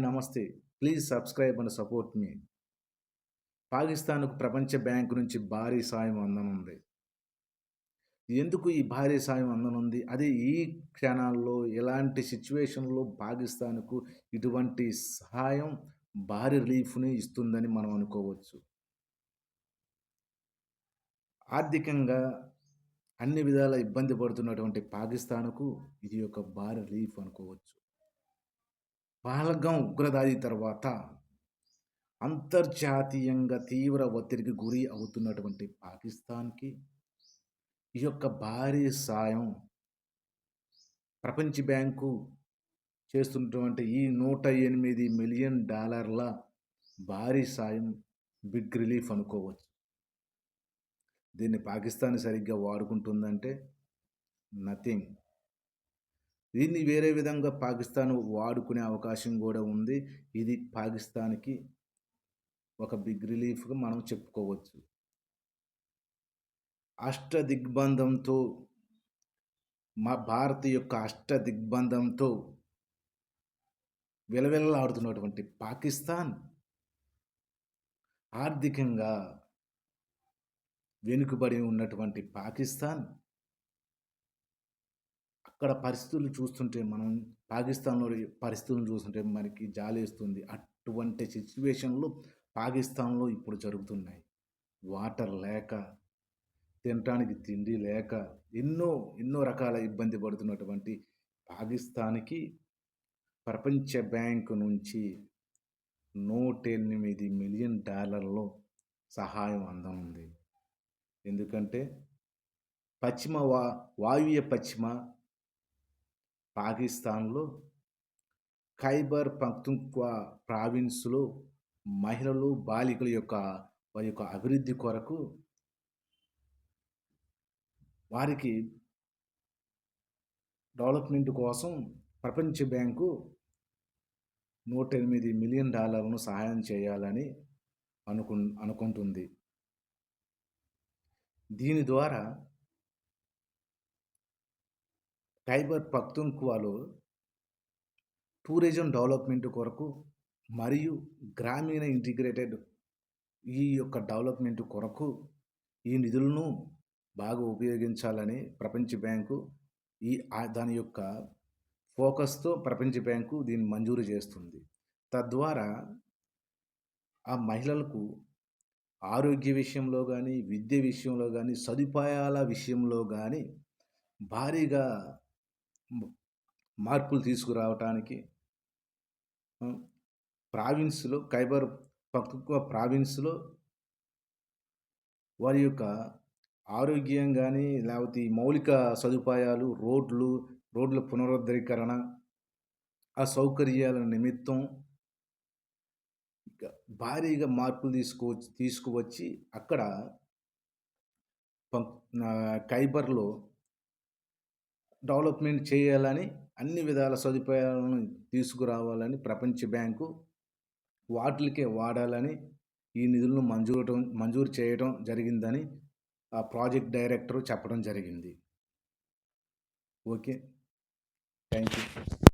నమస్తే. Please subscribe and support మీ. పాకిస్తాన్కు ప్రపంచ బ్యాంకు నుంచి భారీ సాయం అందనుంది. ఎందుకు ఈ భారీ సాయం అందనుంది? అదే ఈ క్షణాల్లో ఎలాంటి సిచ్యువేషన్లో పాకిస్తాన్కు ఇటువంటి సహాయం భారీ రిలీఫ్ని ఇస్తుందని మనం అనుకోవచ్చు? ఆర్థికంగా అన్ని విధాల ఇబ్బంది పడుతున్నటువంటి పాకిస్తాన్కు ఇది ఒక భారీ రిలీఫ్ అనుకోవచ్చు. పహల్గాం ఉగ్రదాడి తర్వాత అంతర్జాతీయంగా తీవ్ర ఒత్తిడికి గురి అవుతున్నటువంటి పాకిస్తాన్కి ఈ యొక్క భారీ సాయం ప్రపంచ బ్యాంకు చేస్తున్నటువంటి ఈ నూట ఎనిమిది మిలియన్ డాలర్ల భారీ సాయం బిగ్ రిలీఫ్ అనుకోవచ్చు. దీన్ని పాకిస్తాన్ సరిగ్గా వాడుకుంటుందంటే నథింగ్. దీన్ని వేరే విధంగా పాకిస్తాన్ వాడుకునే అవకాశం కూడా ఉంది. ఇది పాకిస్తాన్కి ఒక బిగ్ రిలీఫ్గా మనం చెప్పుకోవచ్చు. అష్ట దిగ్బంధంతో మా భారత్ యొక్క అష్ట దిగ్బంధంతో విలవిలలాడుతున్నటువంటి పాకిస్తాన్ ఆర్థికంగా వెనుకబడి ఉన్నటువంటి పాకిస్తాన్ అక్కడ పరిస్థితులు చూస్తుంటే మనం పాకిస్తాన్లో పరిస్థితులను చూస్తుంటే మనకి జాలేస్తుంది. అటువంటి సిచ్యువేషన్లు పాకిస్తాన్లో ఇప్పుడు జరుగుతున్నాయి. వాటర్ లేక తినటానికి తిండి లేక ఎన్నో ఎన్నో రకాల ఇబ్బంది పడుతున్నటువంటి పాకిస్తాన్కి ప్రపంచ బ్యాంకు నుంచి నూట ఎనిమిది మిలియన్ డాలర్లో సహాయం అందనుంది. ఎందుకంటే పశ్చిమ వా వాయువ్య పశ్చిమ పాకిస్తాన్లో ఖైబర్ పఖ్తుంఖ్వా ప్రావిన్స్లో మహిళలు బాలికల యొక్క వారి యొక్క అభివృద్ధి కొరకు వారికి డెవలప్మెంట్ కోసం ప్రపంచ బ్యాంకు నూట ఎనిమిది మిలియన్ డాలర్లను సహాయం చేయాలని అనుకు అనుకుంటుంది. దీని ద్వారా ఖైబర్ పఖ్తుంఖ్వాలో టూరిజం డెవలప్మెంట్ కొరకు మరియు గ్రామీణ ఇంటిగ్రేటెడ్ ఈ యొక్క డెవలప్మెంట్ కొరకు ఈ నిధులను బాగా ఉపయోగించాలని ప్రపంచ బ్యాంకు ఈ దాని యొక్క ఫోకస్తో ప్రపంచ బ్యాంకు దీన్ని మంజూరు చేస్తుంది. తద్వారా ఆ మహిళలకు ఆరోగ్య విషయంలో కానీ విద్య విషయంలో కానీ సదుపాయాల విషయంలో కానీ భారీగా మార్పులు తీసుకురావటానికి ప్రావిన్స్లో ఖైబర్ పక్కువ ప్రావిన్స్లో వారి యొక్క ఆరోగ్యం కానీ లేకపోతే మౌలిక సదుపాయాలు రోడ్లు రోడ్ల పునరుద్ధరీకరణ ఆ సౌకర్యాల నిమిత్తం భారీగా మార్పులు తీసుకువచ్చి తీసుకువచ్చి అక్కడ ఖైబర్లో డెవలప్మెంట్ చేయాలని అన్ని విధాల సదుపాయాలను తీసుకురావాలని ప్రపంచ బ్యాంకు వాటికే వాడాలని ఈ నిధులను మంజూరు మంజూరు చేయడం జరిగిందని ఆ ప్రాజెక్ట్ డైరెక్టర్ చెప్పడం జరిగింది. ఓకే. Thank you